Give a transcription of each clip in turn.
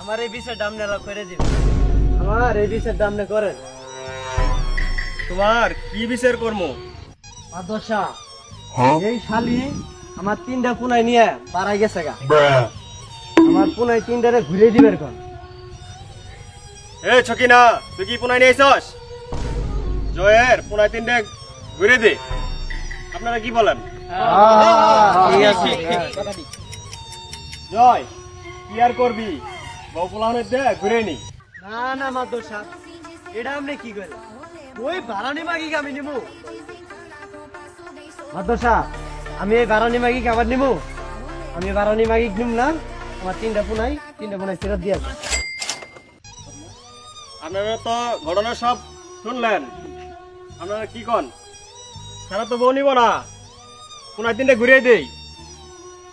আমার এই বিষয়ের দাম নেলা করে দিবে আমার এই বিষয়ের দাম করেন। তোমার কি কর্ম? মাদর এই শালি আমার তিনটা পুনাই নিয়ে পাড়ায় গেছে গা। আমার পুনাই তিনটারে ঘুরে দিবে এখন। এ ছকিনা তুই কি পুনাই নিয়ে আইসস জয়ের পুনাই তিনটে ঘুরে দে। আপনারা কি বলেন? জয় কি আর করবি? বউ পোলাহনের দে ঘুরে নি। না না মাদর সাহেব এটা আপনি কি করে? ওই বারানি মাগি আমি নিমু। মাদর সাহেব আমি এই বারানি মাগি আবার নিমু। আমি বারানি মাগি নিম না আমার তিনটা পুনাই তিনটা পুনাই ফেরত দিয়ে আসব। আপনারা তো ঘটনা সব শুনলেন। আপনারা কি কন? সারা তো বউ নিব না। পুনাই তিনটে ঘুরিয়ে দেই।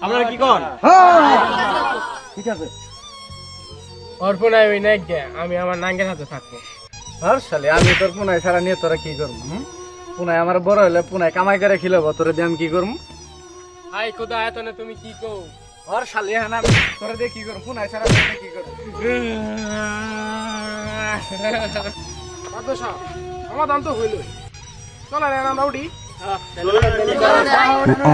আপনারা কি কন? ঠিক আছে। গে আমি আমার নাঙ্গের হাতে থাকব। আর শালি আমি তোর পুনাই সারা নিয়ে তোরা কি করব আমার বড় হলে কামাই করে খিলাবো তোরে দিয়ে আমি কি করব? হাই খোদা এতনে তুমি কি কও? আর শালি হ্যাঁ আমি তোরে দিয়ে কি করব পুনাই সারা দিয়ে কি করব? বাদশা আমার দাম তো হইলই। চলে আমরা উঠি। চলুন।